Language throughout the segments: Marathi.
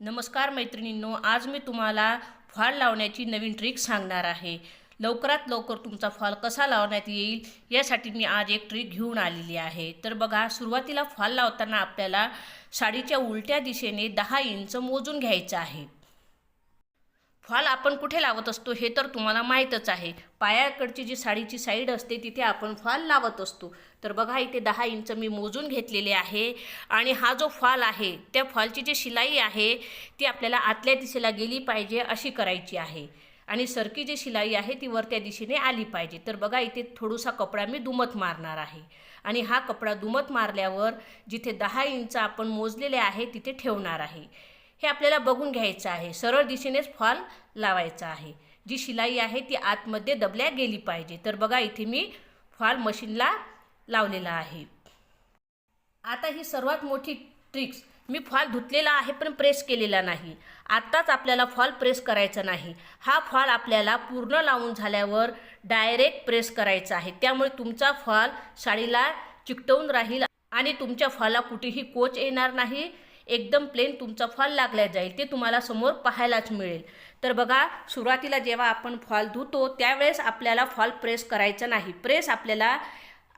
नमस्कार मैत्रिणींनो आज मी तुम्हाला फॉल लावण्याची नवीन ट्रिक सांगणार आहे. लवकरात लवकर तुमचा फॉल कसा लावण्यात येईल यासाठी मी आज एक ट्रिक घेऊन आलेली आहे. तर बघा सुरुवातीला फॉल लावताना आपल्याला साडीच्या उलट्या दिशेने दहा इंच मोजून घ्यायचं आहे. फॉल आपण कुठे लावत असतो हे तर तुम्हाला माहीतच आहे. पायाकडची जी साडीची साईड असते तिथे आपण फॉल लावत असतो. तर बघा इथे दहा इंच मी मोजून घेतलेले आहे आणि हा जो फॉल आहे त्या फॉलची जी शिलाई आहे ती आपल्याला आतल्या दिशेला गेली पाहिजे अशी करायची आहे. आणि सरकी जी शिलाई आहे ती वरत्या दिशेने आली पाहिजे. तर बघा इथे थोडासा कपडा मी दुमत मारणार आहे. आणि हा कपडा दुमत मारल्यावर जिथे दहा इंच आपण मोजलेले आहे तिथे ठेवणार आहे. हे आपल्याला बघून घ्यायचं आहे. सरळ दिशेनेच फॉल लावायचा आहे. जी शिलाई आहे ती आतमध्ये दबल्या गेली पाहिजे. तर बघा इथे मी फॉल मशीनला लावलेला आहे. आता ही सर्वात मोठी ट्रिक्स. मी फॉल धुतलेला आहे पण प्रेस केलेला नाही. आत्ताच आपल्याला फॉल प्रेस करायचा नाही. हा फॉल आपल्याला पूर्ण लावून झाल्यावर डायरेक्ट प्रेस करायचा आहे. त्यामुळे तुमचा फॉल साडीला चिकटवून राहील आणि तुमच्या फॉलला कुठेही कोच येणार नाही. एकदम प्लेन तुमचा फॉल लागला जाईल ते तुम्हाला समोर पाहायलाच मिळेल. तर बघा सुरुवातीला जेव्हा आपण फॉल धुतो त्यावेळेस आपल्याला फॉल प्रेस करायचा नाही. प्रेस आपल्याला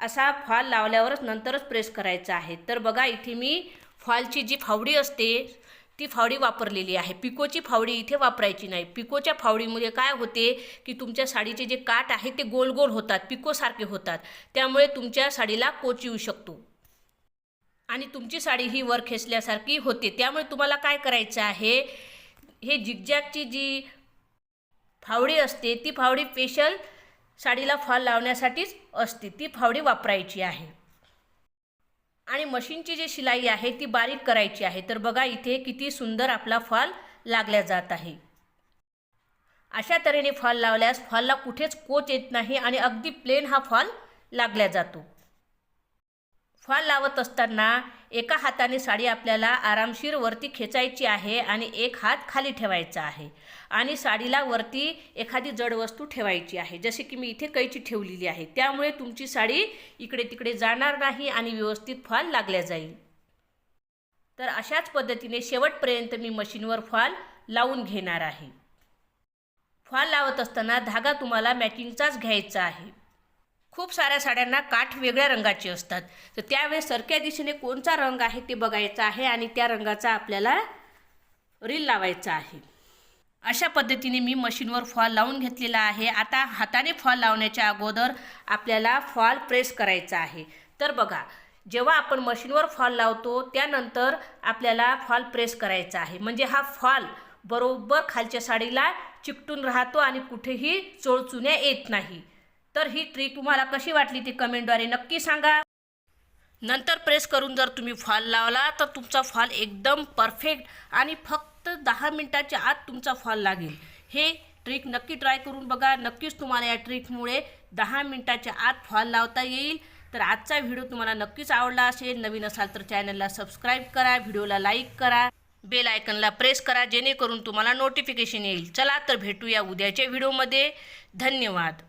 असा फॉल लावल्यावरच नंतरच प्रेस करायचा आहे. तर बघा इथे मी फॉलची जी फावडी असते ती फावडी वापरलेली आहे. पिकोची फावडी इथे वापरायची नाही. पिकोच्या फावडीमध्ये काय होते की तुमच्या साडीचे जे काठ आहे ते गोल गोल होतात पिकोसारखे होतात. त्यामुळे तुमच्या साडीला कोच येऊ शकतो. आणि तुमची साडी ही वर खेचल्यासारखी होते. त्यामुळे तुम्हाला काय करायचं आहे? हे जिगजॅगची जी फावडी असते ती फावडी स्पेशल साडीला फॉल लावण्यासाठीच असते. ती फावडी वापरायची आहे. आणि मशीनची जी शिलाई आहे ती बारीक करायची आहे. तर बघा इथे किती सुंदर आपला फॉल लागल्या जात आहे. अशा तऱ्हेने फॉल लावल्यास फॉलला कुठेच कोच येत नाही आणि अगदी प्लेन हा फॉल लागल्या जातो. फॉल लावत असताना एका हाताने साडी आपल्याला आरामशीर वरती खेचायची आहे आणि एक हात खाली ठेवायचा आहे. आणि साडीला वरती एखादी जड वस्तू ठेवायची आहे. जसे की मी इथे कैची ठेवलेली आहे. त्यामुळे तुमची साडी इकडे तिकडे जाणार नाही आणि व्यवस्थित फॉल लागल्या जाईल. तर अशाच पद्धतीने शेवटपर्यंत मी मशीनवर फॉल लावून घेणार आहे. फॉल लावत असताना धागा तुम्हाला मॅचिंगचाच घ्यायचा आहे. खूप साऱ्या साड्यांना काठ वेगळ्या रंगाचे असतात. तर त्यावेळेस सरक्या दिशेने कोणता रंग आहे ते बघायचा आहे आणि त्या रंगाचा आपल्याला रील लावायचा आहे. अशा पद्धतीने मी मशीनवर फॉल लावून घेतलेला आहे. आता हाताने फॉल लावण्याच्या अगोदर आपल्याला फॉल प्रेस करायचा आहे. तर बघा जेव्हा आपण मशीनवर फॉल लावतो त्यानंतर आपल्याला फॉल प्रेस करायचा आहे. म्हणजे हा फॉल बरोबर खालच्या साडीला चिकटून राहतो आणि कुठेही चोळचुण्या येत नाही. तर ही ट्रिक तुम्हाला कशी वाटली ती कमेंटद्वारे नक्की सांगा. नंतर प्रेस करून जर तुम्ही फॉल लावला तर तुमचा फॉल एकदम परफेक्ट आणि फक्त दहा मिनटाच्या आत तुमचा फॉल लागेल. हे ट्रिक नक्की ट्राय करून बघा. नक्कीच तुम्हाला या ट्रिकमुळे दहा मिनटाच्या आत फॉल लावता येईल. तर आजचा व्हिडिओ तुम्हाला नक्कीच आवडला असेल. नवीन असाल तर चॅनलला सबस्क्राईब करा. व्हिडिओला लाईक करा. बेल आयकनला प्रेस करा. जेणेकरून तुम्हाला नोटिफिकेशन येईल. चला तर भेटूया उद्याच्या व्हिडिओमध्ये धन्यवाद.